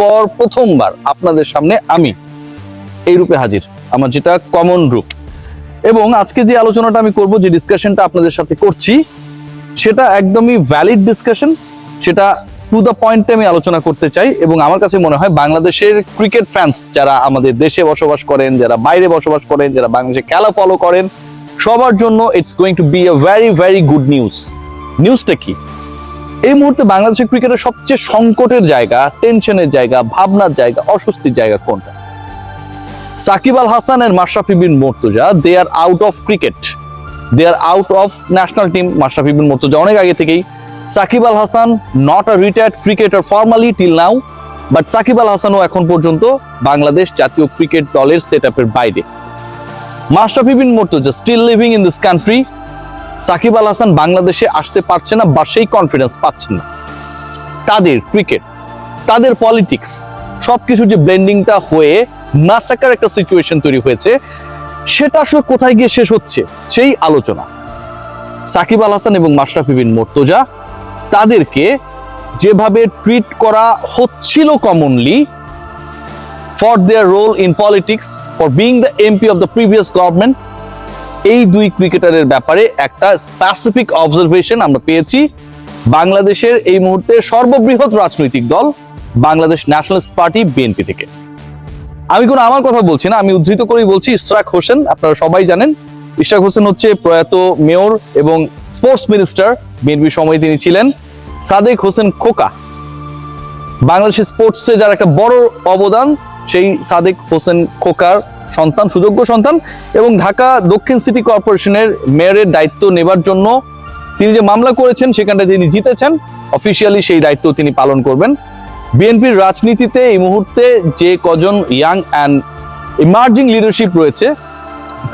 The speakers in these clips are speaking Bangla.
পর প্রথমবার আপনাদের সামনে আমি এই রূপে হাজির, আমার যেটা কমন রূপ। এবং আজকে যে আলোচনাটা আমি করব, যে ডিসকাশনটা আপনাদের সাথে করছি, সেটা একদমই ভ্যালিড ডিসকাশন সেটা টু দ্য পয়েন্টে আমি আলোচনা করতে চাই, এবং আমার কাছে মনে হয় বাংলাদেশের ক্রিকেট ফ্যান্স যারা আমাদের দেশে বসবাস করেন, যারা বাইরে বসবাস করেন, যারা বাংলাদেশে খেলা ফলো করেন, সবার জন্য it's going to be a very very good news নিউজটা কি? এই মুহূর্তে বাংলাদেশের ক্রিকেটের সবচেয়ে সংকটের জায়গা, টেনশনের জায়গা, ভাবনার জায়গা, অস্বস্তির জায়গা কোনটা? Shakib Al Hasan and Mashrafe Bin Mortaza they are out of cricket they are out of national team Mashrafe Bin Mortaza অনেক আগে থেকেই। Shakib Al Hasan not a retired cricketer formally till now but Shakib Al হাসানও এখন পর্যন্ত বাংলাদেশ জাতীয় ক্রিকেট দলের সেট বাইরে। Mashrafe Bin Mortaza still living in this country Shakib Al Hasan বাংলাদেশে আসতে পারছে না বা সেই কনফিডেন্স পাচ্ছেন না। তাদের ক্রিকেট তাদের পলিটিক্স সবকিছু যে ব্লেন্ডিংটা হয়ে মাসাকার একটা সিচুয়েশন তৈরি হয়েছে, সেটা আসলে কোথায় গিয়ে শেষ হচ্ছে, সেই আলোচনা। সাকিব আল হাসান এবং মাশরাফি বিন মোর্তজা, তাদেরকে যেভাবে ট্রিট করা হচ্ছিল commonly for their role in politics for being the MP of the previous government এই দুই ক্রিকেটারের ব্যাপারে একটা স্পেসিফিক অবজারভেশন আমরা পেয়েছি। বাংলাদেশের এই মুহূর্তে সর্ববৃহৎ রাজনৈতিক দল বাংলাদেশ ন্যাশনালিস্ট পার্টি বিএনপি থেকে। আমি কোনো আমার কথা বলছি না, আমি উদ্ধৃত করেই বলছি ইশরাক হোসেন, আপনারা সবাই জানেন। ইশরাক হোসেন হচ্ছে প্রয়াত মেয়র এবং স্পোর্টস মিনিস্টার বিএনপি সময় তিনি ছিলেন। সাদেক হোসেন খোকা। বাংলাদেশের স্পোর্টসে যার একটা বড় অবদান, সেই সাদেক হোসেন খোকার সন্তান, সুযোগ্য সন্তান এবং ঢাকা দক্ষিণ সিটি কর্পোরেশনের মেয়রের দায়িত্ব নেবার জন্য তিনি যে মামলা করেছেন সেখানটা তিনি জিতেছেন, অফিসিয়ালি সেই দায়িত্ব তিনি পালন করবেন। বিএনপির রাজনীতিতে এই মুহূর্তে যে কজন ইয়াং অ্যান্ড ইমার্জিং লিডারশিপ রয়েছে,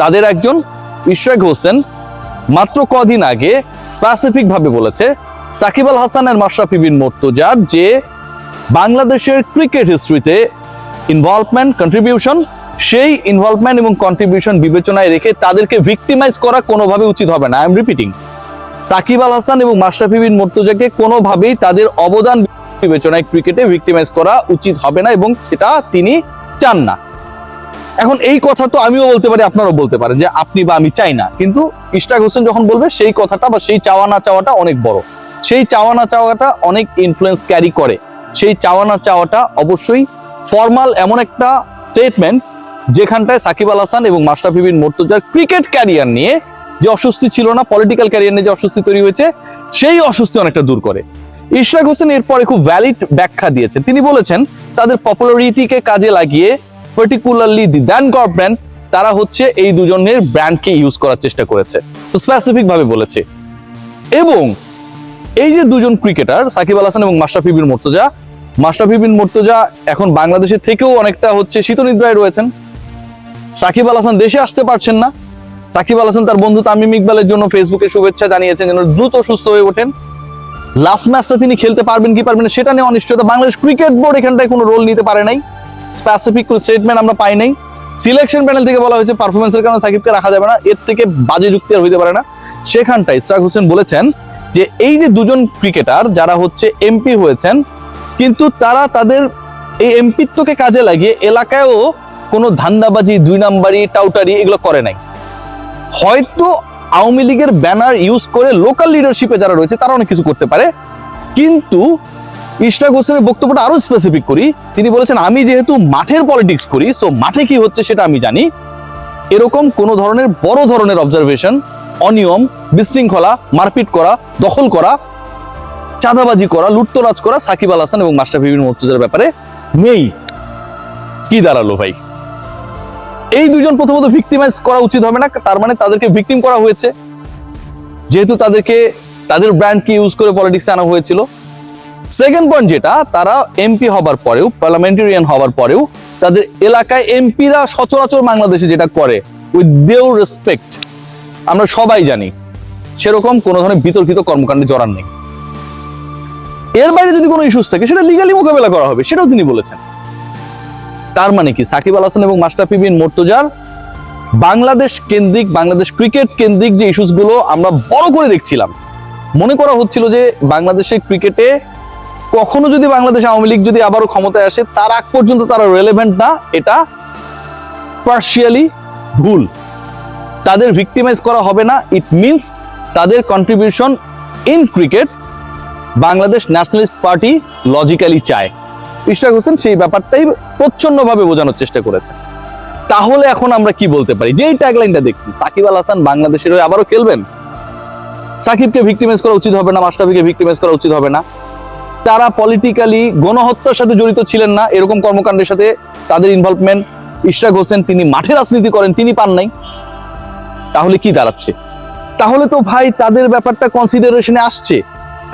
তাদের একজন ইশরাক হোসেন মাত্র কদিন আগে স্পেসিফিক ভাবে বলেছে, সাকিব আল হাসান আর মাশরাফি বিন মোর্তজার যে বাংলাদেশের ক্রিকেট হিস্ট্রিতে ইনভলভমেন্ট কন্ট্রিবিউশন সেই ইনভলভমেন্ট এবং কন্ট্রিবিউশন বিবেচনায় রেখে তাদেরকে ভিক্টিমাইজ করা কোনোভাবে উচিত হবে না। I am repeating Shakib Al Hasan এবং মাশরাফি বিন মোর্তজাকে কোনোভাবেই তাদের অবদান বিবেচনায় ক্রিকেটে ভিক্টিমাইজ করা উচিত হবে না এবং সেটা তিনি চান না। এখন এই কথা তো আমিও বলতে পারি, আপনারাও বলতে পারেন যে আপনি বা আমি চাই না। কিন্তু ইশরাক হোসেন যখন বলবে, সেই কথাটা বা সেই চাওয়া না চাওয়াটা অনেক বড়। সেই চাওয়া না চাওয়াটা অনেক ইনফ্লুয়েন্স ক্যারি করে। সেই চাওয়া না চাওয়াটা অবশ্যই ফর্মাল এমন একটা স্টেটমেন্ট যেখানটায় সাকিব আল হাসান এবং মাশরাফি বিন মোর্তজার ক্রিকেট ক্যারিয়ার নিয়ে যে অস্বস্তি ছিল না পলিটিক্যাল ক্যারিয়ার নিয়ে যে অস্বস্তি তৈরি হয়েছে, সেই অস্বস্তি অনেকটা দূর করে। ইশরাক হোসেন এরপরে খুব ভ্যালিড ব্যাখ্যা দিয়েছেন তিনি বলেছেন, তাদের পপুলারিটিকে কাজে লাগিয়ে পার্টিকুলারলি দি দ্যান গভর্নমেন্ট তারা হচ্ছে এই দুজনের ব্র্যান্ডকে ইউজ করার চেষ্টা করেছে। তো স্পেসিফিক ভাবে বলেছে। এবং এই যে দুজন ক্রিকেটার সাকিব আল হাসান এবং মাশরাফি বিন মোর্তজা, মাশরাফি বিন মোর্তজা এখন বাংলাদেশের থেকেও অনেকটা হচ্ছে শীতনিদ্রায় রয়েছেন। সাকিব আল হাসান দেশে আসতে পারছেন না। সাকিব আল হাসান তার বন্ধু তামিম ইকবালের জন্য ফেসবুকে শুভেচ্ছা জানিয়েছেন, যেন দ্রুত সুস্থ হয়ে ওঠেন। লাস্ট ম্যাচটা তিনি খেলতে পারবেন কি পারবেন সেটা নিয়ে অনিশ্চয়তা। বাংলাদেশ ক্রিকেট বোর্ড এখানটায় কোনো রোল নিতে পারে নাই। স্পেসিফিক কোনো স্টেটমেন্ট আমরা পাই নাই। সিলেকশন প্যানেল থেকে বলা হয়েছে পারফরমেন্সের কারণে সাকিবকে রাখা যাবে না, এর থেকে বাজে যুক্তি আর হইতে পারে না। সেখানটায় ইসরাক হোসেন বলেছেন যে, এই যে দুজন ক্রিকেটার যারা হচ্ছে এমপি হয়েছেন, কিন্তু তারা তাদের এই এমপিত্বকে কাজে লাগিয়ে এলাকায়ও কোনো ধান্দাবাজি, দুই নাম্বারি, টাউটারি এগুলো করে নাই। হয়তো আওয়ামী লীগের ব্যানার ইউজ করে লোকাল লিডারশিপে যারা রয়েছে তারা অনেক কিছু করতে পারে। কিন্তু ইশরাক হোসেনের বক্তব্যটা আরও স্পেসিফিক করি। তিনি বলেছেন, আমি যেহেতু মাঠের পলিটিক্স করি সো মাঠে কি হচ্ছে সেটা আমি জানি। এরকম কোনো ধরনের বড় ধরনের অবজারভেশন অনিয়ম, বিশৃঙ্খলা, মারপিট করা, দখল করা, চাঁদাবাজি করা, লুটতরাজ করা সাকিব আল হাসান এবং মাস্টার বিবিন মর্তুজার ব্যাপারে নেই। কি দাঁড়াল ভাই? এই দুজন প্রথমত ভিক্টিমাইজ করা উচিত হবে না, তার মানে তাদেরকে ভিকটিম করা হয়েছে। যেহেতু তাদেরকে, তাদের ব্র্যান্ডকে ইউজ করে পলিটিক্সে আনা হয়েছিল। সেকেন্ড পয়েন্ট যেটা, তারা এমপি হবার পরেও পার্লামেন্টেরিয়ান হবার পরেও, তাদের এলাকায় এমপিরা সচরাচর বাংলাদেশে যেটা করে উইথ দেউ রেসপেক্ট আমরা সবাই জানি, সেরকম কোনো ধরনের বিতর্কিত কর্মকাণ্ডে জড়ান নেই। এর বাইরে যদি কোনো ইস্যুস থাকে, সেটা লিগালি মোকাবেলা করা হবে, সেটাও তিনি বলেছেন। তার মানে কি? সাকিব আল হাসান এবং মাস্টাফি বিন মোর্তজার বাংলাদেশ কেন্দ্রিক, বাংলাদেশ ক্রিকেট কেন্দ্রিক যে ইস্যুসগুলো আমরা বড় করে দেখছিলাম, মনে করা হচ্ছিল যে বাংলাদেশের ক্রিকেটে কখনো যদি বাংলাদেশ আওয়ামী লীগ যদি আবারও ক্ষমতায় আসে, তার আগ পর্যন্ত তারা রেলেভেন্ট না, এটা পার্শিয়ালি ভুল। তাদের ভিক্টিমাইজ করা হবে না ইট মিনস তাদের contribution in cricket Bangladesh Nationalist Party logically চায়। ইশরাক হোসেন সেই ব্যাপারটাই প্রচ্ছন্নভাবে বোঝানোর চেষ্টা করেছে তাহলে এখন আমরা কি বলতে পারি? যেই ট্যাগলাইনটা দেখছি সাকিব আল হাসান বাংলাদেশের হয়ে আবারও খেলবেন? সাকিবকে ভিক্টিমাইজ করা উচিত হবে না মাস্টাফিকে ভিক্টিমাইজ করা উচিত হবে না। তারা পলিটিক্যালি গণহত্যার সাথে জড়িত ছিলেন না, এরকম কর্মকাণ্ডের সাথে তাদের ইনভলভমেন্ট ইশরাক হোসেন, তিনি মাঠে রাজনীতি করেন, তিনি পান নাই। তাহলে কি দাঁড়াচ্ছে? তাহলে তো ভাই তাদের ব্যাপারটা কনসিডারেশনে আসছে।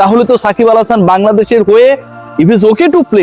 তাহলে তো সাকিব আল হাসান বাংলাদেশের হয়ে if is okay to play